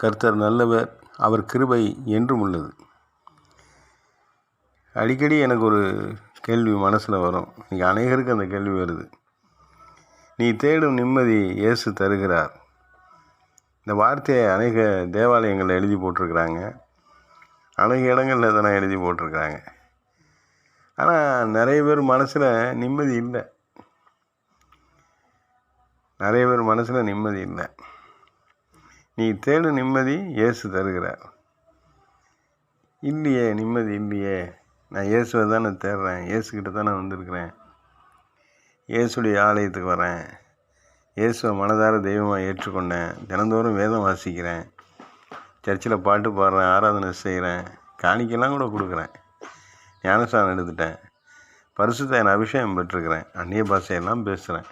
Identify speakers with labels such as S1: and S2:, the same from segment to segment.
S1: கர்த்தர் நல்லவர் அவர் கிருபை என்றும் உள்ளது. அடிக்கடி எனக்கு ஒரு கேள்வி மனசில் வரும். இன்றைக்கி அநேகருக்கு அந்த கேள்வி வருது. நீ தேடும் நிம்மதி இயேசு தருகிறார். இந்த வார்த்தையை அநேக தேவாலயங்களில் எழுதி போட்டிருக்கிறாங்க. அநேக இடங்களில் இதெல்லாம் எழுதி போட்டிருக்கிறாங்க. ஆனால் நிறைய பேர் மனசில் நிம்மதி இல்லை. நிறைய பேர் மனசில் நிம்மதி இல்லை. நீ தேடு நிம்மதி இயேசு தருகிறார். இல்லையே நிம்மதி இல்லையே. நான் இயேசுவை தானே தேடுறேன். இயேசுக்கிட்ட தானே வந்திருக்கிறேன். இயேசுடைய ஆலயத்துக்கு வரேன். இயேசுவை மனதார தெய்வமாக ஏற்றுக்கொண்டேன். தினந்தோறும் வேதம் வாசிக்கிறேன். சர்ச்சில் பாட்டு பாடுறேன் ஆராதனை செய்கிறேன். காணிக்கெல்லாம் கூட கொடுக்குறேன். ஞானஸ்தானம் எடுத்துட்டேன். பரிசுத்த என் அபிஷேகம் பெற்றுக்கிறேன் அந்நிய பாஷையெல்லாம் பேசுகிறேன்.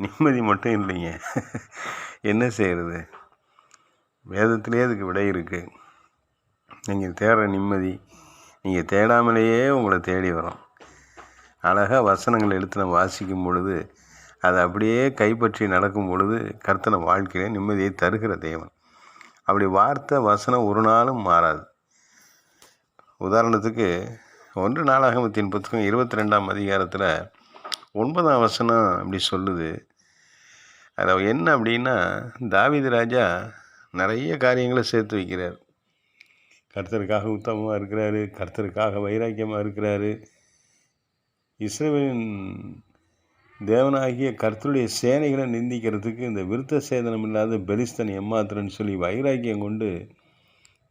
S1: நிம்மதி மட்டும் இல்லைங்க. என்ன செய்கிறது? வேதத்திலே அதுக்கு விடை இருக்குது நீங்கள் தேடுற நிம்மதி நீங்கள் தேடாமலேயே உங்களை தேடி வரும். அழகாக வசனங்கள் எடுத்து நம்ம வாசிக்கும் பொழுது அதை அப்படியே கைப்பற்றி நடக்கும் பொழுது கர்த்தனை வாழ்க்கையிலே நிம்மதியை தருகிற தேவன். அப்படி வார்த்தை வசனம் ஒரு நாளும் மாறாது. உதாரணத்துக்கு ஒன்று நாளாகமத்தின் புத்தகம் இருபத்தி ரெண்டாம் அதிகாரத்தில் ஒன்பதாம் வசனம் அப்படி சொல்லுது. அதில் என்ன அப்படின்னா தாவீது ராஜா நிறைய காரியங்களை சேர்த்து வைக்கிறார். கர்த்தருக்காக உத்தமமாக இருக்கிறாரு கர்த்தருக்காக வைராக்கியமாக இருக்கிறாரு. இஸ்ரேலின் தேவனாகிய கர்த்தருடைய சேனைகளை நிந்திக்கிறதுக்கு இந்த விருத்த சேதனம் இல்லாத பெலிஸ்தன் எம்மாத்திரன்னு சொல்லி வைராக்கியம் கொண்டு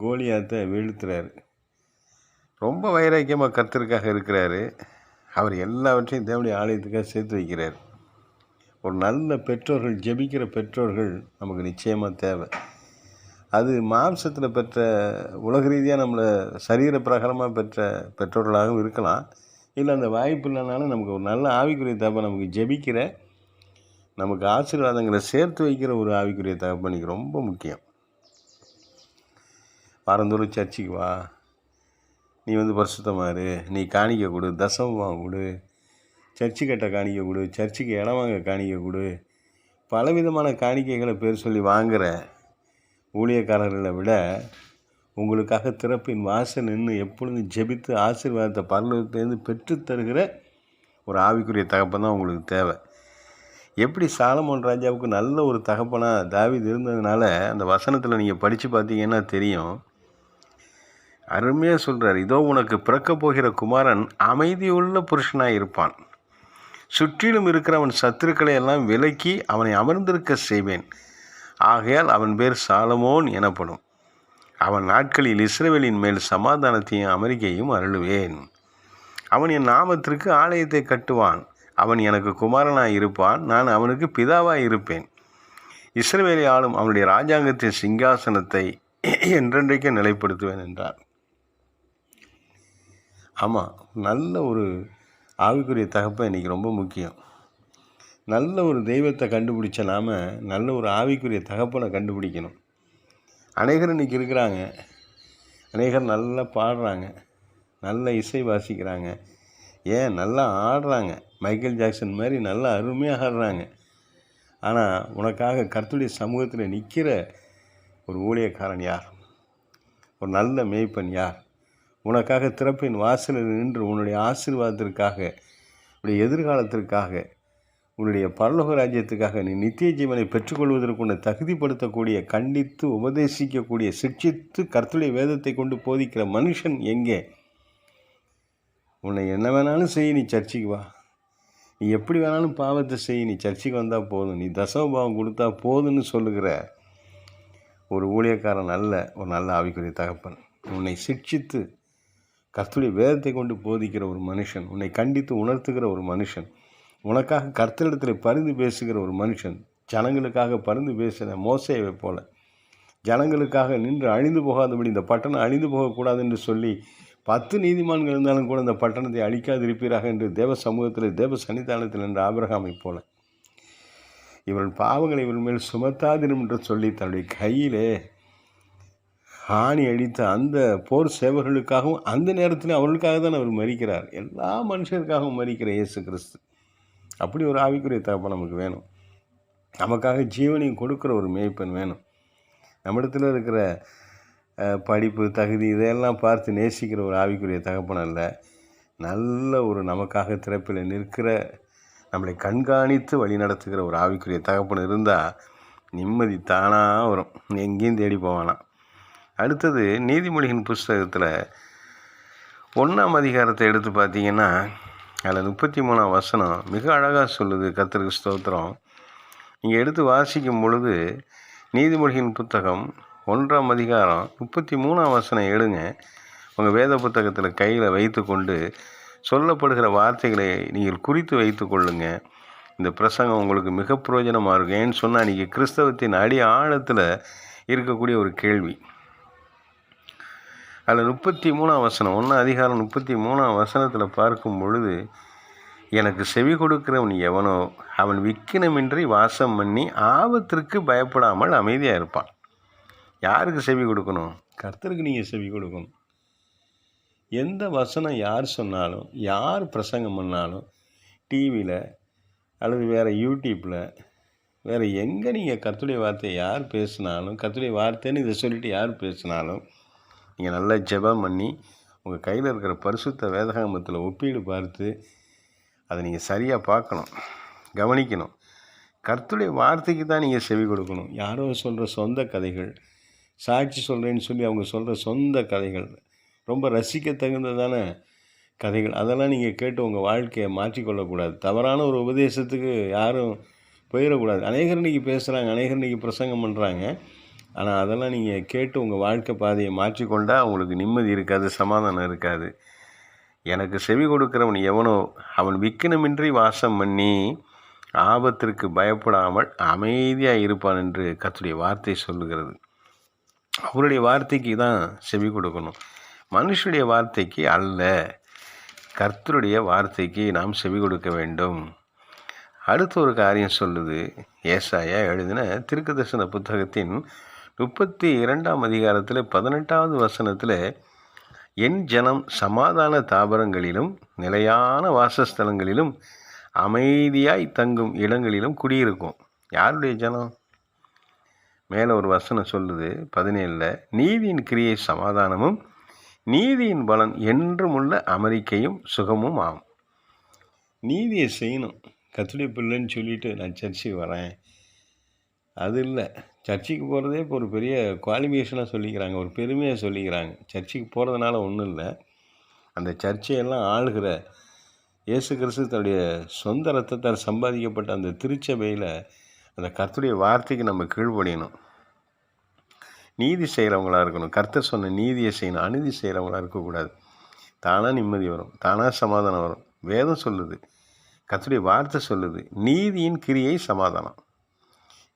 S1: கோலியாத்தை வீழ்த்துறாரு. ரொம்ப வைராக்கியமாக கர்த்தருக்காக இருக்கிறாரு. அவர் எல்லாவற்றையும் தேவனுடைய ஆலயத்துக்காக சேர்த்து வைக்கிறார். ஒரு நல்ல பெற்றோர்கள் ஜெபிக்கிற பெற்றோர்கள் நமக்கு நிச்சயமாக தேவை. அது மாம்சத்தில் பெற்ற உலக ரீதியாக நம்மளை சரீர பிரகாரமாக பெற்ற பெற்றோர்களாகவும் இருக்கலாம். இல்லை அந்த வாய்ப்பு இல்லைனாலும் நமக்கு ஒரு நல்ல ஆவிக்குரிய தகப்பன் நமக்கு ஜெபிக்கிற நமக்கு ஆசீர்வாதங்களை சேர்த்து வைக்கிற ஒரு ஆவிக்குரிய தகப்பனுக்கு ரொம்ப முக்கியம். வாரந்தோறும் சர்ச்சுக்கு வா. நீ வந்து பரிசுத்தமாக நீ காணிக்க கொடு. தசமமாக கொடு. சர்ச்சு கட்ட காணிக்க கொடு. சர்ச்சுக்கு இடம் வாங்க காணிக்க கொடு. பலவிதமான காணிக்கைகளை பேர் சொல்லி வாங்குகிற ஊழியக்காரர்களை விட உங்களுக்காக திறப்பின் வாசல் நின்று எப்பொழுதும் ஜெபித்து ஆசீர்வாதத்தை பரலோகத்திலேருந்து பெற்றுத் தருகிற ஒரு ஆவிக்குரிய தகப்பன் தான் உங்களுக்கு தேவை. எப்படி சாலமோன் ராஜாவுக்கு நல்ல ஒரு தகப்பனாக தாவிது இருந்ததுனால அந்த வசனத்தில் நீங்கள் படித்து பார்த்தீங்கன்னா தெரியும். அருமையாக சொல்கிறார் இதோ உனக்கு பிறக்கப் போகிற குமாரன் அமைதியுள்ள புருஷனாக இருப்பான். சுற்றிலும் இருக்கிறவன் சத்துருக்களை எல்லாம் விலக்கி அவனை அமர்ந்திருக்க செய்வேன். ஆகையால் அவன் பேர் சாலமோன் எனப்படும். அவன் நாட்களில் இஸ்ரேவேலின் மேல் சமாதானத்தையும் அமெரிக்கையும் அருளுவேன். அவன் என் நாமத்திற்கு ஆலயத்தை கட்டுவான். அவன் எனக்கு குமாரனாய் இருப்பான். நான் அவனுக்கு பிதாவாய் இருப்பேன். இஸ்ரேவேலி ஆளும் அவனுடைய ராஜாங்கத்தின் சிங்காசனத்தை என்றென்றைக்கு நிலைப்படுத்துவேன் என்றார். ஆமாம் நல்ல ஒரு ஆவிக்குரிய தகப்பை இன்றைக்கி ரொம்ப முக்கியம். நல்ல ஒரு தெய்வத்தை கண்டுபிடிச்ச நாம் நல்ல ஒரு ஆவிக்குரிய தகப்பனை கண்டுபிடிக்கணும். அநேகர் இன்றைக்கி இருக்கிறாங்க. அநேகர் நல்லா பாடுறாங்க. நல்ல இசை வாசிக்கிறாங்க. ஏன்? நல்லா ஆடுறாங்க. மைக்கேல் ஜாக்சன் மாதிரி நல்லா அருமையாக ஆடுறாங்க. ஆனால் உனக்காக கர்த்துடைய சமூகத்தில் நிற்கிற ஒரு ஊழியக்காரன் யார்? ஒரு நல்ல மேய்ப்பன் யார்? உனக்காக திறப்பின் வாசலில் நின்று உன்னுடைய ஆசீர்வாதத்திற்காக உன்னுடைய எதிர்காலத்திற்காக உன்னுடைய பரலோக ராஜ்யத்துக்காக நீ நித்திய ஜீவனை பெற்றுக்கொள்வதற்குன்னு தகுதிப்படுத்தக்கூடிய கண்டித்து உபதேசிக்கக்கூடிய சிக்ஷித்து கர்த்துடைய வேதத்தை கொண்டு போதிக்கிற மனுஷன் எங்கே? உன்னை என்ன வேணாலும் செய் நீ சர்ச்சைக்கு வா. நீ எப்படி வேணாலும் பாவத்தை செய் நீ சர்ச்சைக்கு வந்தால் போதும். நீ தசமபாவம் கொடுத்தா போதும்னு சொல்லுகிற ஒரு ஊழியக்காரன் நல்ல ஒரு நல்ல ஆவிக்குரிய தகப்பன். உன்னை சிக்ஷித்து கர்த்துடைய வேதத்தை கொண்டு போதிக்கிற ஒரு மனுஷன் உன்னை கண்டித்து உணர்த்துகிற ஒரு மனுஷன். உனக்காக கர்த்தரிடத்தில் பரிந்து பேசுகிற ஒரு மனுஷன் ஜனங்களுக்காக பரிந்து பேசின மோசையவை போல. ஜனங்களுக்காக நின்று அழிந்து போகாதபடி இந்த பட்டணம் அழிந்து போகக்கூடாது என்று சொல்லி பத்து நீதிமான்கள் இருந்தாலும் கூட இந்த பட்டணத்தை அழிக்காதிருப்பீராக என்று தேவ சமூகத்தில் தேவ சன்னிதானத்தில் என்று ஆபிரகாமை போல. இவர்கள் பாவங்களை இவர் மேல் சுமத்தாதிரும் என்று சொல்லி தன்னுடைய கையிலே ஆணி அடித்த அந்த போர் சேவர்களுக்காகவும் அந்த நேரத்தில் அவர்களுக்காக தான் அவர் மறிக்கிறார் எல்லா மனுஷருக்காகவும் மறிக்கிற இயேசு கிறிஸ்து. அப்படி ஒரு ஆவிக்குரிய தகப்பன் நமக்கு வேணும். நமக்காக ஜீவனையும் கொடுக்குற ஒரு மேய்ப்பன் வேணும். நம்மிடத்தில் இருக்கிற படிப்பு தகுதி இதையெல்லாம் பார்த்து நேசிக்கிற ஒரு ஆவிக்குரிய தகப்பன் அல்ல. நல்ல ஒரு நமக்காக திறப்பில் நிற்கிற நம்மளை கண்காணித்து வழி நடத்துகிற ஒரு ஆவிக்குரிய தகப்பன் இருந்தால் நிம்மதி தானாக வரும். எங்கேயும் தேடி போவானாம் அடுத்தது நீதிமொழியின் புஸ்தகத்தில் ஒன்றாம் அதிகாரத்தை எடுத்து பார்த்தீங்கன்னா அதில் முப்பத்தி மூணாம் வசனம் மிக அழகாக சொல்லுது கத்திரிக்கு ஸ்தோத்திரம். நீங்கள் எடுத்து வாசிக்கும் பொழுது நீதிமொழியின் புத்தகம் ஒன்றாம் அதிகாரம் முப்பத்தி மூணாம் வசனம் எடுங்க. உங்கள் வேத புத்தகத்தில் கையில் வைத்துக்கொண்டு சொல்லப்படுகிற வார்த்தைகளை நீங்கள் குறித்து வைத்து கொள்ளுங்க. இந்த பிரசங்கம் உங்களுக்கு மிக பிரயோஜனமாக இருக்கும். ஏன்னு சொன்னால் இன்றைக்கி கிறிஸ்தவத்தின் அடி ஆழத்தில் இருக்கக்கூடிய ஒரு கேள்வி. அதில் முப்பத்தி மூணாம் வசனம் ஒன்று அதிகாரம் முப்பத்தி மூணாம் வசனத்தில் பார்க்கும் பொழுது எனக்கு செவி கொடுக்கிறவன் எவனோ அவன் விக்கினமின்றி வாசம் பண்ணி ஆபத்திற்கு பயப்படாமல் அமைதியாக இருப்பான். யாருக்கு செவி கொடுக்கணும்? கர்த்தருக்கு நீங்கள் செவி கொடுக்கணும். எந்த வசனம் யார் சொன்னாலும் யார் பிரசங்கம் பண்ணாலும் டிவியில் அல்லது வேறு யூடியூப்பில் வேறு எங்கே நீங்கள் கர்த்தருடைய வார்த்தையை யார் பேசினாலும் கத்துடைய வார்த்தைன்னு இதை சொல்லிவிட்டு யார் பேசினாலும் நீங்கள் நல்லா ஜெபம் பண்ணி உங்கள் கையில் இருக்கிற பரிசுத்த வேதகாமத்தில் ஒப்பீடு பார்த்து அதை நீங்கள் சரியாக பார்க்கணும் கவனிக்கணும். கர்த்துடைய வார்த்தைக்கு தான் நீங்கள் செவி கொடுக்கணும். யாரோ சொல்கிற சொந்த கதைகள் சாட்சி சொல்கிறேன்னு சொல்லி அவங்க சொல்கிற சொந்த கதைகள் ரொம்ப ரசிக்க தகுந்ததான கதைகள் அதெல்லாம் நீங்கள் கேட்டு உங்கள் வாழ்க்கையை மாற்றிக்கொள்ளக்கூடாது. தவறான ஒரு உபதேசத்துக்கு யாரும் போயிடக்கூடாது. அநேகர் இன்றைக்கி பேசுகிறாங்க அநேகர் இன்றைக்கி பிரசங்கம் பண்ணுறாங்க ஆனால் அதெல்லாம் நீங்கள் கேட்டு உங்கள் வாழ்க்கை பாதையை மாற்றிக்கொண்டால் உங்களுக்கு நிம்மதி இருக்காது சமாதானம் இருக்காது. எனக்கு செவி கொடுக்கிறவன் எவனோ அவன் விக்கினமின்றி வாசம் பண்ணி ஆபத்திற்கு பயப்படாமல் அமைதியாக இருப்பான் என்று கர்த்தருடைய வார்த்தை சொல்லுகிறது. அவருடைய வார்த்தைக்கு தான் செவி கொடுக்கணும். மனுஷனுடைய வார்த்தைக்கு அல்ல கர்த்தருடைய வார்த்தைக்கு நாம் செவி கொடுக்க வேண்டும். அடுத்த ஒரு காரியம் சொல்லுது. ஏசாயா எழுதின திருக்கதர்சன புத்தகத்தின் முப்பத்தி இரண்டாம் அதிகாரத்தில் பதினெட்டாவது வசனத்தில் என் ஜனம் சமாதான தாபரங்களிலும் நிலையான வாசஸ்தலங்களிலும் அமைதியாய் தங்கும் இடங்களிலும் குடியிருக்கும். யாருடைய ஜனம்? மேலே ஒரு வசனம் சொல்லுது பதினேழில் நீதியின் கிரியை சமாதானமும் நீதியின் பலன் என்றும் உள்ள அமெரிக்கையும் சுகமும் ஆகும் நீதியை செய்யணும். கத்துடைய பிள்ளைன்னு சொல்லிட்டு நான் சர்ச்சைக்கு வரேன். அது இல்லை. சர்ச்சுக்கு போகிறதே இப்போ ஒரு பெரிய குவாலிஃபிகேஷனாக சொல்லிக்கிறாங்க. ஒரு பெருமையாக சொல்லிக்கிறாங்க. சர்ச்சுக்கு போகிறதுனால ஒன்றும் இல்லை. அந்த சர்ச்சையெல்லாம் ஆளுகிற இயேசு கிறிஸ்து தன்னுடைய சொந்த ரத்தத்தால் சம்பாதிக்கப்பட்ட அந்த திருச்சபையில் அந்த கர்த்தருடைய வார்த்தைக்கு நம்ம கீழ்ப்படியணும். நீதி செய்கிறவங்களாக இருக்கணும். கர்த்தர் சொன்ன நீதியை செய்யணும். அநீதி செய்கிறவங்களா இருக்கக்கூடாது. தானாக நிம்மதி வரும். தானாக சமாதானம் வரும். வேதம் சொல்லுது. கர்த்தருடைய வார்த்தை சொல்லுது. நீதியின் கிரியை சமாதானம்.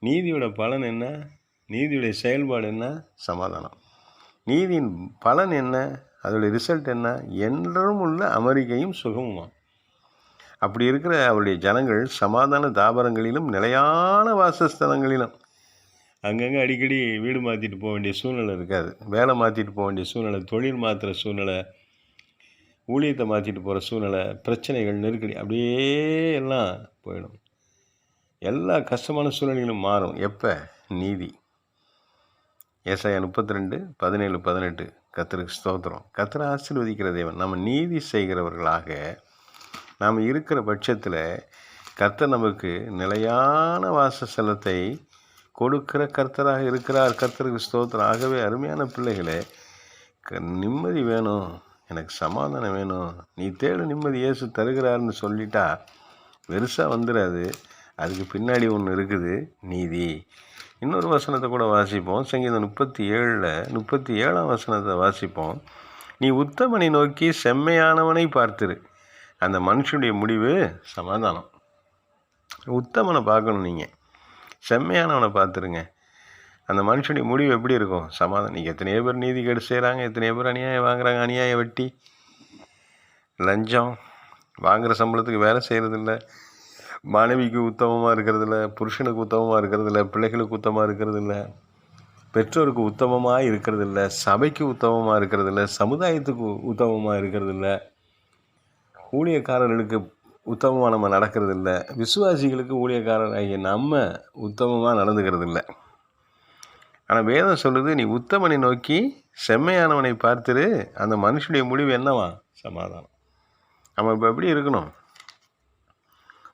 S1: நீதியோட பலன் என்ன? நீதியுடைய செயல்பாடு என்ன? சமாதானம். நீதியின் பலன் என்ன? அதோடைய ரிசல்ட் என்ன? என்றும் உள்ள அமெரிக்கையும் சுகமுமா அப்படி இருக்கிற அவருடைய ஜனங்கள் சமாதான தாபரங்களிலும் நிலையான வாசஸ்தலங்களிலும் அங்கங்கே அடிக்கடி வீடு மாற்றிட்டு போக வேண்டிய சூழ்நிலை இருக்காது. வேலை மாற்றிட்டு போக வேண்டிய சூழ்நிலை தொழில் மாற்றுற சூழ்நிலை ஊழியத்தை மாற்றிட்டு போகிற சூழ்நிலை பிரச்சனைகள் நெருக்கடி அப்படியே எல்லாம் போயிடும். எல்லா கஷ்டமான சூழ்நிலைகளும் மாறும். எப்போ? நீதி. ஏசாயா முப்பத்தி ரெண்டு பதினேழு பதினெட்டு. கத்தருக்கு ஸ்தோத்திரம். கத்திர ஆசீர்வதிக்கிற தேவன். நம்ம நீதி செய்கிறவர்களாக நாம் இருக்கிற பட்சத்தில் கர்த்தர் நமக்கு நிலையான வாசஸ்தலத்தை கொடுக்கிற கர்த்தராக இருக்கிறார். கர்த்தருக்கு ஸ்தோத்திரம். ஆகவே அருமையான பிள்ளைகளே க- நிம்மதி வேணும். எனக்கு சமாதானம் வேணும். நீ தேடு நிம்மதி இயேசு தருகிறாருன்னு சொல்லிட்டா பெருசாக வந்துடாது அதுக்கு பின்னாடி ஒன்று இருக்குது நீதி. இன்னொரு வசனத்தை கூட வாசிப்போம். சங்கீதம் முப்பத்தி ஏழில் முப்பத்தி ஏழாம் வசனத்தை வாசிப்போம். நீ உத்தமனை நோக்கி செம்மையானவனை பார்த்துரு. அந்த மனுஷனுடைய முடிவு சமாதானம். உத்தமனை பார்க்கணும் நீங்கள் செம்மையானவனை பார்த்துருங்க. அந்த மனுஷனுடைய முடிவு எப்படி இருக்கும்? சமாதானம். நீங்கள் எத்தனையோ பேர் நீதி கேடு செய்கிறாங்க எத்தனையோ பேர் அநியாயம் வாங்குறாங்க அநியாய வட்டி. லஞ்சம். வாங்குகிற சம்பளத்துக்கு வேலை செய்கிறதில்ல மனைவிக்கு உத்தமமாக இருக்கிறதில்ல புருஷனுக்கு உத்தமமாக இருக்கிறதில்ல பிள்ளைகளுக்கு உத்தமமாக இருக்கிறதில்ல பெற்றோருக்கு உத்தமமாக இருக்கிறதில்ல சபைக்கு உத்தமமாக இருக்கிறதில்ல சமுதாயத்துக்கு உத்தமமாக இருக்கிறதில்ல ஊழியக்காரர்களுக்கு உத்தமமாக நம்ம நடக்கிறதில்ல விசுவாசிகளுக்கு ஊழியக்காரர் ஆகிய நம்ம உத்தமமாக நடந்துக்கிறது இல்லை ஆனால் வேதம் சொல்லுது நீ உத்தமனை நோக்கி செம்மையானவனை பார்த்துரு அந்த மனுஷனுடைய முடிவு என்னவா? சமாதானம். நம்ம இப்போ எப்படி இருக்கணும்?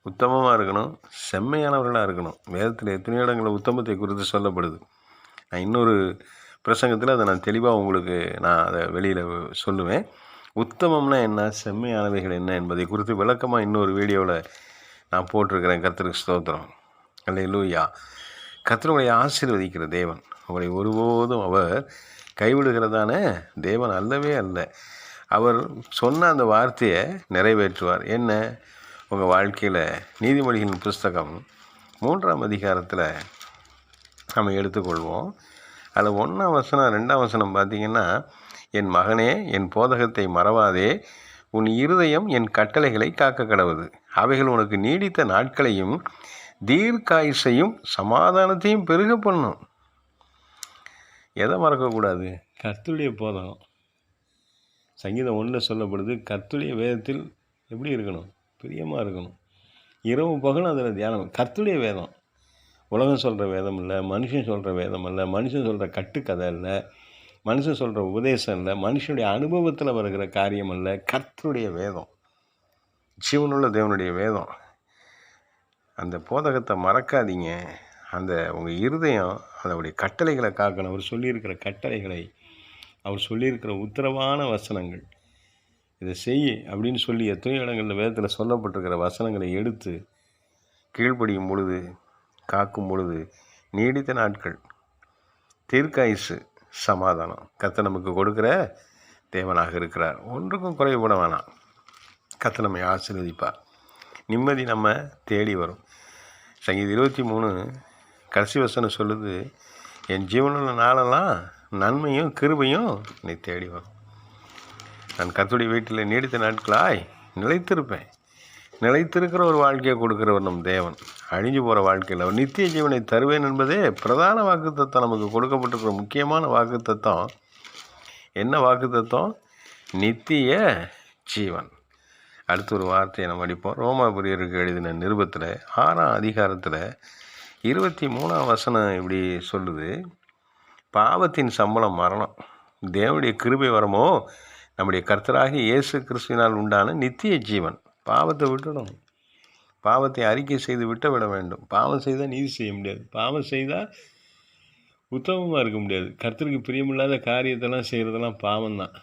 S1: உத்தமமாக இருக்கணும். செம்மையானவர்களாக இருக்கணும். வேதத்தில் எத்தனை இடங்களில் உத்தமத்தை குறித்து சொல்லப்படுது. நான் இன்னொரு பிரசங்கத்தில் அதை நான் தெளிவாக உங்களுக்கு நான் அதை வெளியில் சொல்லுவேன். உத்தமம்னா என்ன? செம்மையானவைகள் என்ன என்பதை குறித்து விளக்கமாக இன்னொரு வீடியோவில் நான் போட்டிருக்கிறேன். கர்த்தருக்கு ஸ்தோத்திரம். அல்ல லூயா கர்த்தருடைய ஆசீர்வதிக்கிற தேவன். அவரை ஒருபோதும் அவர் கைவிடுகிறதான தேவன் அல்லவே அல்ல. அவர் சொன்ன அந்த வார்த்தையை நிறைவேற்றுவார். என்ன? உங்கள் வாழ்க்கையில் நீதிமொழிகளின் புஸ்தகம் மூன்றாம் அதிகாரத்தில் நம்ம எடுத்துக்கொள்வோம். அதில் ஒன்றாம் வசனம் ரெண்டாம் வசனம் பார்த்தீங்கன்னா என் மகனே என் போதகத்தை மறவாதே. உன் இருதயம் என் கட்டளைகளை காக்க கடவுது அவைகள் உனக்கு நீடித்த நாட்களையும் தீர்க்காயுசையும் சமாதானத்தையும் பெருக பண்ணும். எதை மறக்கக்கூடாது கர்த்துடைய போதகம். சங்கீதம் ஒன்றில் சொல்லப்படுது கர்த்துடைய வேதத்தில் எப்படி இருக்கணும்? பிரியமாக இருக்கணும். இரவு பகலும் அதில் தியானம். கர்த்துடைய வேதம். உலகம் சொல்கிற வேதம் இல்லை மனுஷன் சொல்கிற வேதம் இல்லை மனுஷன் சொல்கிற கட்டுக்கதை இல்லை மனுஷன் சொல்கிற உபதேசம் இல்லை மனுஷனுடைய அனுபவத்தில் வருகிற காரியம் இல்லை. கர்த்தருடைய வேதம். ஜீவனுள்ள தேவனுடைய வேதம். அந்த போதகத்தை மறக்காதீங்க. அந்த உங்கள் இருதயம் அதனுடைய கட்டளைகளை காக்கணும். அவர் சொல்லியிருக்கிற கட்டளைகளை அவர் சொல்லியிருக்கிற உத்தரவான வசனங்கள். இதை செய் அப்படின்னு சொல்லி எத்தனையோ இடங்களில் வேதத்தில் சொல்லப்பட்டிருக்கிற வசனங்களை எடுத்து கீழ்ப்படியும் பொழுது காக்கும் பொழுது நீடித்த நாட்கள். தீர்க்காயுசு சமாதானம். கத்தை நமக்கு கொடுக்குற தேவனாக இருக்கிறார். ஒன்றுக்கும் குறைவுபட வேணாம். கத்தை நம்மை ஆசீர்வதிப்பார். நிம்மதி நம்ம தேடி வரும். சங்கீதம் இருபத்தி மூணு கடைசி வசனம் சொல்லுது என் ஜீவனில் நாளெல்லாம் நன்மையும் கிருபையும் நீ தேடி வரும். நான் கத்துடைய வீட்டில் நீடித்த நாட்களாய் நிலைத்திருப்பேன். நிலைத்திருக்கிற ஒரு வாழ்க்கையை கொடுக்கிறவர் நம் தேவன். அழிஞ்சு போகிற வாழ்க்கையில் அவர் நித்திய ஜீவனை தருவேன் என்பதே பிரதான வாக்குத்தத்தம். நமக்கு கொடுக்கப்பட்டிருக்கிற முக்கியமான வாக்குத்தத்தம் என்ன வாக்குத்தத்தம்? நித்திய ஜீவன். அடுத்த ஒரு வார்த்தையை நம்ம அடிப்போம். ரோமாபுரியருக்கு எழுதின நிருபத்தில் ஆறாம் அதிகாரத்தில் இருபத்தி மூணாம் வசனம் இப்படி சொல்லுது. பாவத்தின் சம்பளம் மரணம். தேவனுடைய கிருபை வரமோ? நம்முடைய கர்த்தராகி இயேசு கிறிஸ்துவினால் உண்டான நித்திய ஜீவன். பாவத்தை விட்டுடும். பாவத்தை அறிக்கை செய்து விட்டு விட வேண்டும். பாவம் செய்தால் நீதி செய்ய முடியாது. பாவம் செய்தால் உத்தமமாக இருக்க முடியாது. கர்த்தருக்கு பிரியமில்லாத காரியத்தெல்லாம் செய்கிறதெல்லாம் பாவம் தான்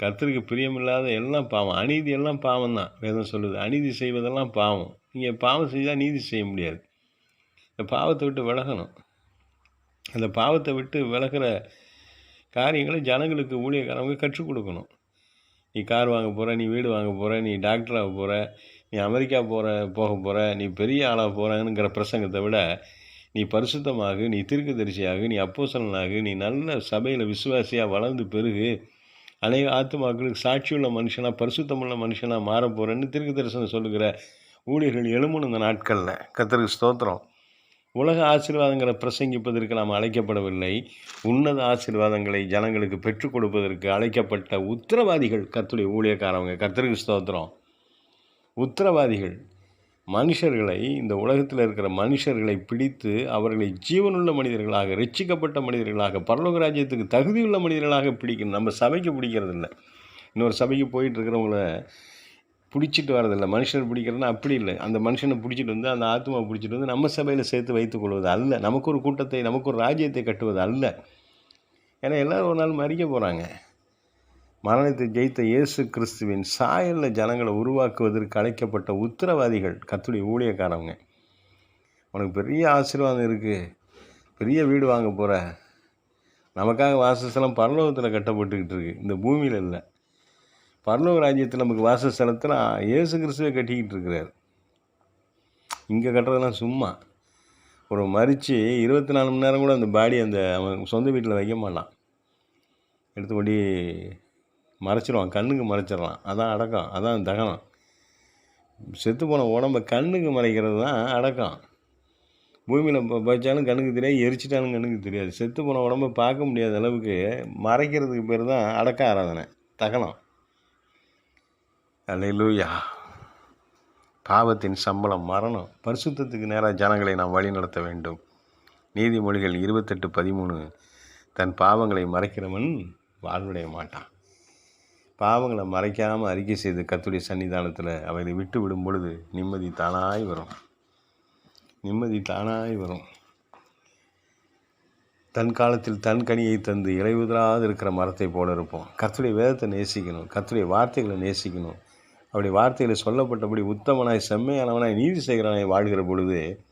S1: கர்த்தருக்கு பிரியமில்லாத எல்லாம் பாவம். அநீதி எல்லாம் பாவம் தான் வேதம் சொல்லுது. அநீதி செய்வதெல்லாம் பாவம். நீங்கள் பாவம் செய்தால் நீதி செய்ய முடியாது. இந்த பாவத்தை விட்டு விலகணும். அந்த பாவத்தை விட்டு விலகிற காரியங்களை ஜனங்களுக்கு ஊழியக்காரவங்க கற்றுக் கொடுக்கணும். நீ கார் வாங்க போகிற நீ வீடு வாங்க போகிற நீ டாக்டராக போகிற நீ அமெரிக்கா போகிற போக போகிற நீ பெரிய ஆளாக போகிறாங்கிற பிரசங்கத்தை விட நீ பரிசுத்தமாக நீ தீர்க்கதரிசியாக நீ அப்போசலனாக நீ நல்ல சபையில் விசுவாசியாக வளர்ந்து பெருகு அநேக ஆத்மாக்களுக்கு சாட்சியுள்ள மனுஷனாக பரிசுத்தமுள்ள மனுஷனாக மாற போகிறேன்னு தீர்க்க தரிசனம் சொல்லுகிற ஊழியர்கள் எழுமணும் இந்த நாட்களில். கத்திரிக்கு ஸ்தோத்திரம். உலக ஆசீர்வாதங்களை பிரசங்கிப்பதற்கு நாம் அழைக்கப்படவில்லை. உன்னத ஆசீர்வாதங்களை ஜனங்களுக்கு பெற்றுக் கொடுப்பதற்கு அழைக்கப்பட்ட உத்தரவாதிகள் கர்த்துடைய ஊழியக்காரவங்க. கர்த்தருக்கு ஸ்தோத்திரம். உத்தரவாதிகள். மனுஷர்களை இந்த உலகத்தில் இருக்கிற மனுஷர்களை பிடித்து அவர்களை ஜீவனுள்ள மனிதர்களாக ரட்சிக்கப்பட்ட மனிதர்களாக பரலோக ராஜ்யத்துக்கு தகுதியுள்ள மனிதர்களாக பிடிக்கணும். நம்ம சபைக்கு பிடிக்கிறது இல்லை இன்னொரு சபைக்கு போயிட்டு இருக்கிறவங்கள பிடிச்சிட்டு வரதில்லை மனுஷனை பிடிக்கிறதுனா அப்படி இல்லை. அந்த மனுஷனை பிடிச்சிட்டு வந்து அந்த ஆத்மாவை பிடிச்சிட்டு வந்து நம்ம சபையில் சேர்த்து வைத்துக் கொள்வது அல்ல. நமக்கு ஒரு கூட்டத்தை நமக்கு ஒரு ராஜ்யத்தை கட்டுவது அல்ல. ஏன்னா எல்லோரும் ஒரு நாள் மறிக்க போகிறாங்க மரணத்தை ஜெயித்த இயேசு கிறிஸ்துவின் சாயலில் ஜனங்களை உருவாக்குவதற்கு அழைக்கப்பட்ட உத்தரவாதிகள் கத்துடைய ஊழியக்காரவங்க. உனக்கு பெரிய ஆசீர்வாதம் இருக்குது பெரிய வீடு வாங்க போகிற நமக்காக வாசஸ்தலம் பரலோகத்தில் கட்டப்பட்டுக்கிட்டு இருக்கு. இந்த பூமியில் இல்லை. பரலோக ராஜ்யத்தில் நமக்கு வாசஸ்தலத்தில் இயேசு கிறிஸ்துவை கட்டிக்கிட்டு இருக்கிறார். இங்கே கட்டுறதெல்லாம் சும்மா. ஒரு மறித்து இருபத்தி நாலு மணி நேரம் கூட அந்த பாடி அந்த அவன் சொந்த வீட்டில் வைக்க மாட்டான். எடுத்து கொண்டு மறைச்சிடுவான் கண்ணுக்கு மறைச்சிடலாம். அதான் அடக்கம் அதான் தகனம். செத்து போன உடம்ப கண்ணுக்கு மறைக்கிறது தான் அடக்கம். பூமியில் வச்சாலும் கண்ணுக்கு தெரியாது எரிச்சிட்டாலும் கண்ணுக்கு தெரியாது. செத்து போன உடம்ப பார்க்க முடியாத அளவுக்கு மறைக்கிறதுக்கு பேர் தான் அடக்க ஆராதனை தகனம். அலையிலூயா. பாவத்தின் சம்பளம் மரணம். பரிசுத்தத்துக்கு நேராக ஜனங்களை நாம் வழி நடத்த வேண்டும். நீதிமொழிகள் இருபத்தெட்டு பதிமூணு. தன் பாவங்களை மறைக்கிறவன் வாழ்வடைய மாட்டான். பாவங்களை மறைக்காமல் அறிக்கை செய்து கத்துடைய சன்னிதானத்தில் அவைகளை விட்டு விடும் பொழுது நிம்மதி தானாய் வரும். நிம்மதி தானாய் வரும். தன் காலத்தில் தன் கனியை தந்து இலையுதராது இருக்கிற மரத்தை போல இருப்போம். கத்துடைய வேதத்தை நேசிக்கணும். கத்துடைய வார்த்தைகளை நேசிக்கணும். அப்படி வார்த்தையில் சொல்லப்பட்டபடி உத்தமனாய் செம்மையானவனாய் நீதி செய்கிறவனாய் வாழ்கிற பொழுது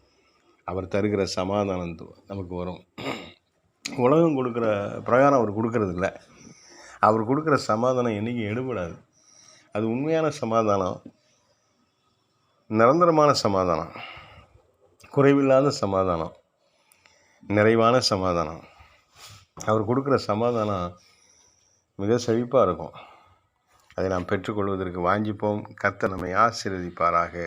S1: அவர் தருகிற சமாதானம் நமக்கு வரும். உலகம் கொடுக்குற பிரகாரம் அவர் கொடுக்கறது அவர் கொடுக்குற சமாதானம் என்றைக்கும் எடுபடாது. அது உண்மையான சமாதானம் நிரந்தரமான சமாதானம் குறைவில்லாத சமாதானம் நிறைவான சமாதானம். அவர் கொடுக்குற சமாதானம் மிக செழிப்பாக இருக்கும். அதை நாம் பெற்றுக்கொள்வதற்கு வாஞ்சிப்போம். கர்த்தர் நம்மை ஆசீர்வதிப்பாராக.